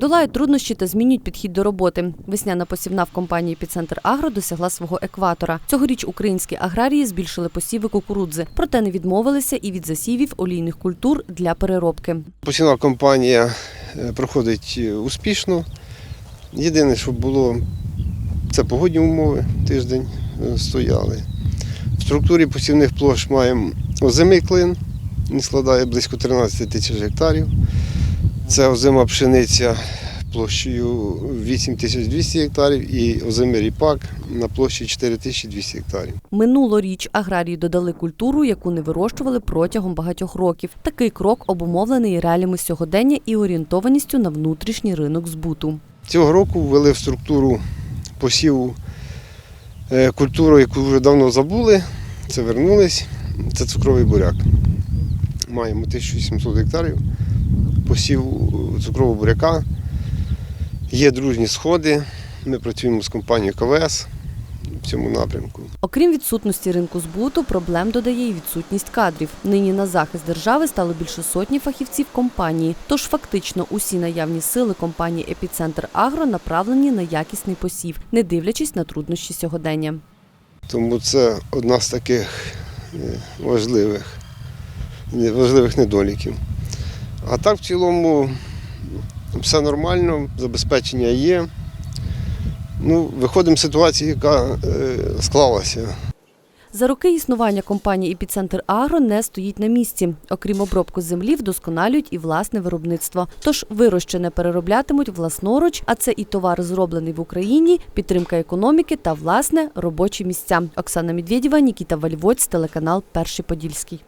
Долають труднощі та змінюють підхід до роботи. Весняна посівна в компанії «Епіцентр Агро» досягла свого екватора. Цьогоріч українські аграрії збільшили посіви кукурудзи, проте не відмовилися і від засівів олійних культур для переробки. Посівна кампанія е, проходить е, успішно. Єдине, що було, це погодні умови, тиждень е, стояли. В структурі посівних площ маємо озимий клин, він складає близько 13 тисяч гектарів. Це озима пшениця площею 8200 гектарів і озимий ріпак на площі 4200 гектарів. Минулоріч аграрії додали культуру, яку не вирощували протягом багатьох років. Такий крок обумовлений реаліями сьогодення і орієнтованістю на внутрішній ринок збуту. Цього року ввели в структуру посіву е, культуру, яку вже давно забули. Це вернулись. Це цукровий буряк. Маємо 1700 гектарів посіву цукрового буряка. Є дружні сходи. Ми працюємо з компанією КВС в цьому напрямку. Окрім відсутності ринку збуту, проблем додає і відсутність кадрів. Нині на захист держави стало більше сотні фахівців компанії. Тож фактично усі наявні сили компанії Епіцентр Агро направлені на якісний посів, не дивлячись на труднощі сьогодення. Тому це одна з таких е, важливих, не- важливих недоліків. А так в цілому все нормально, забезпечення є. Ну, виходимо з ситуації, яка е, склалася. За роки існування компанії «Епіцентр Агро» не стоїть на місці. Окрім обробку землі, вдосконалюють і власне виробництво. Тож вирощене перероблятимуть власноруч, а це і товар, зроблений в Україні, підтримка економіки та власне робочі місця. Оксана Медведєва, Нікіта Вальвоць, телеканал Перший Подільський.